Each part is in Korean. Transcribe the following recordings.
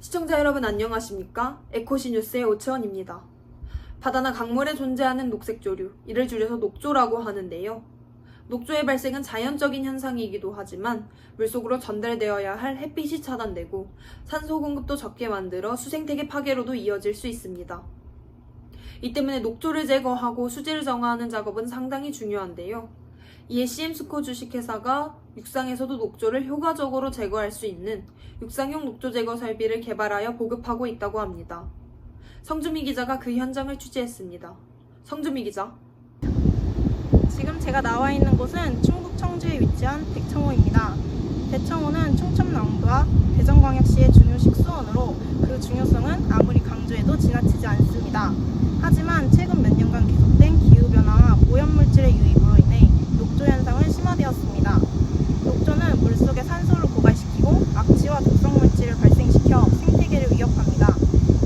시청자 여러분 안녕하십니까? 에코시 뉴스의 오채원입니다. 바다나 강물에 존재하는 녹색 조류, 이를 줄여서 녹조라고 하는데요. 녹조의 발생은 자연적인 현상이기도 하지만 물속으로 전달되어야 할 햇빛이 차단되고 산소 공급도 적게 만들어 수생태계 파괴로도 이어질 수 있습니다. 이 때문에 녹조를 제거하고 수질을 정화하는 작업은 상당히 중요한데요. 이에 CM스코 주식회사가 육상에서도 녹조를 효과적으로 제거할 수 있는 육상용 녹조 제거 설비를 개발하여 보급하고 있다고 합니다. 성주미 기자가 그 현장을 취재했습니다. 성주미 기자. 지금 제가 나와 있는 곳은 충북 청주에 위치한 백청호입니다. 대청호는 충청 남부와 대전광역시의 중요 식 수원으로 그 중요성은 아무리 강조해도 지나치지 않습니다. 하지만 최근 몇 년간 계속된 기후변화와 오염물질의 유입으로 인해 녹조 현상은 심화되었습니다. 녹조는 물속의 산소를 고갈시키고 악취와 독성물질을 발생시켜 생태계를 위협합니다.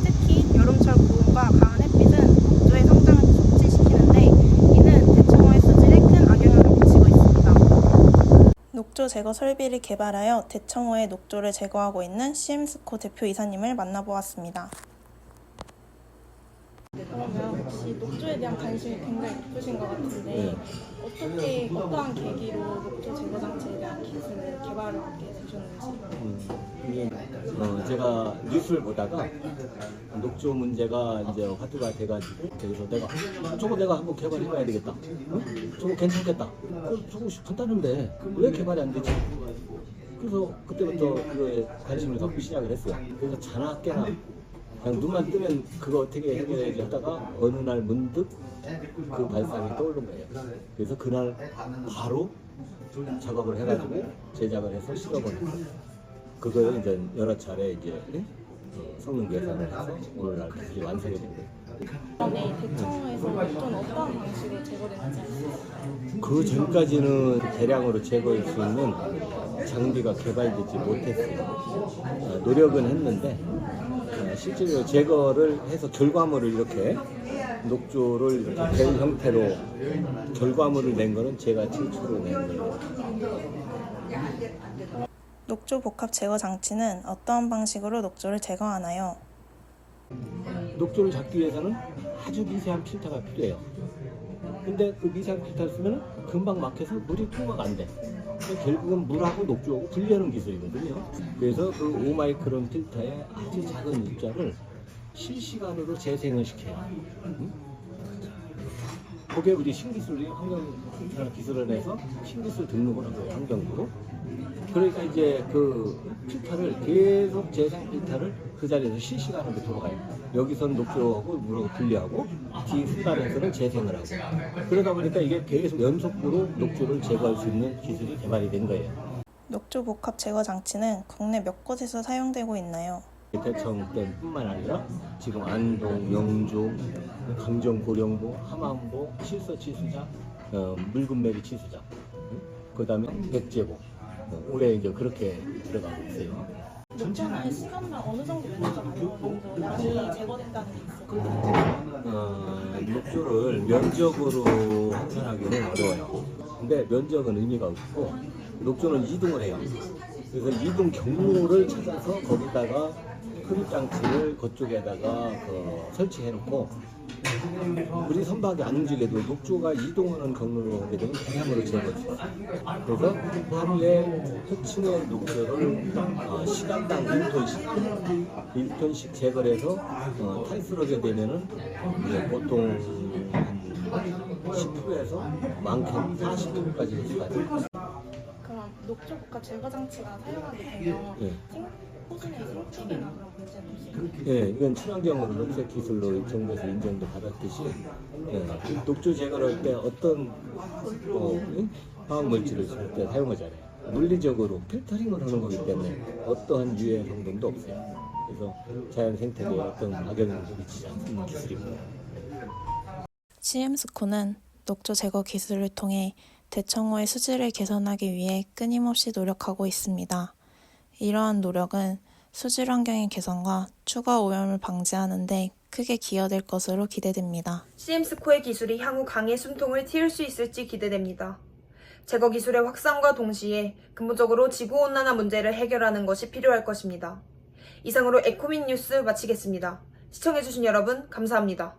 특히 여름철 고온과 강한 햇빛은 녹조의 성장을 촉진시키는데 이는 대청호의 수질에 큰 악영향을 미치고 있습니다. 녹조 제거 설비를 개발하여 대청호의 녹조를 제거하고 있는 CM스코 대표 이사님을 만나보았습니다. 그러면 혹시 녹조에 대한 관심이 굉장히 높으신 것 같은데 네. 어떻게 어떠한 계기로 녹조 제거 음, 어, 제가 뉴스를 보다가 녹조 문제가 이제 화두가 돼가지고 그래서 내가 저거 내가 한번 개발해봐야 되겠다. 어? 저거 괜찮겠다. 어, 저거 간단한데 왜 개발이 안 되지? 그래서 그때부터 그거에 관심을 갖고 시작을 했어요. 그래서 자나 깨나 그냥 눈만 뜨면 그거 어떻게 해결해야지 하다가 어느 날 문득 그 발상이 떠오른 거예요. 그래서 그날 바로 작업을 해가지고 제작을 해서 실어버렸어요. 그걸 이제 여러 차례 이제 어, 성능 계산을 해서 오늘날 기술이 완성이 된 거예요. 이번에 대청호에서 녹조는 어떠한 방식으로 제거되는지 아시나요? 그 전까지는 대량으로 제거할 수 있는 장비가 개발되지 못했어요. 어, 노력은 했는데 어, 실제로 제거를 해서 결과물을 이렇게 녹조를 이렇게 된 형태로 결과물을 낸 거는 제가 최초로 낸 거예요. 녹조 복합 제거 장치는 어떠한 방식으로 녹조를 제거하나요? 녹조를 잡기 위해서는 아주 미세한 필터가 필요해요. 근데 그 미세한 필터를 쓰면 금방 막혀서 물이 통과가 안 돼. 결국은 물하고 녹조하고 분리하는 기술이거든요. 그래서 그 5마이크론 필터에 아주 작은 입자를 실시간으로 재생을 시켜요. 응? 그게 우리 신기술이 환경 기술을 해서 신기술 등록을 한 환경부로. 그러니까 이제 그 필터를 계속 재생 필터를 그 자리에서 실시간으로 돌아가요. 여기서는 녹조하고 물하고 분리하고 뒤 후단에서는 재생을 하고 그러다 보니까 이게 계속 연속으로 녹조를 제거할 수 있는 기술이 개발이 된 거예요. 녹조 복합 제거 장치는 국내 몇 곳에서 사용되고 있나요? 대청댐뿐만 아니라 지금 안동, 영주, 강정, 고령보, 함안보, 실서 치수장, 어, 묽은메리 치수장, 그 다음에 백제보 어, 올해 이제 그렇게 들어가고 있어요. 녹조는 시간당 어느 정도. 먼저 많이 제거된다는 게 있어요. 어, 녹조를 면적으로 환산하기는 어려워요. 근데 면적은 의미가 없고 녹조는 이동을 해요. 그래서 이동 경로를 찾아서 거기다가 흡입 장치를 그쪽에다가 그 설치해놓고 우리 선박이 안 움직여도 녹조가 이동하는 경로로 하게 되면 수 있어요. 그래서 하루에 흑층의 녹조를 어, 시간당 1톤씩 1톤씩 제거를 해서 어, 탈수하게 되면은 이제 보통 한 10%에서 많게는 40%까지 흡수가 돼요. 그럼 녹조 복합 제거 장치가 사용하게 되면 예. 생, 그런 있어요. 예, 이건 친환경으로 녹색 기술로 정부에서 인정도 받았듯이 예, 녹조 제거를 할때 어떤 어, 예? 화학 물질을 쓸때 사용하잖아요. 물리적으로 필터링을 하는 거기 때문에 어떠한 유해 성분도 없어요. 그래서 자연 생태계에 어떤 악영향을 미치지 않는 기술입니다. CM스코는 녹조 제거 기술을 통해 대청호의 수질을 개선하기 위해 끊임없이 노력하고 있습니다. 이러한 노력은 수질 환경의 개선과 추가 오염을 방지하는 데 크게 기여될 것으로 기대됩니다. CM스코의 기술이 향후 강의 숨통을 틔울 수 있을지 기대됩니다. 제거 기술의 확산과 동시에 근본적으로 지구온난화 문제를 해결하는 것이 필요할 것입니다. 이상으로 에코민 뉴스 마치겠습니다. 시청해주신 여러분 감사합니다.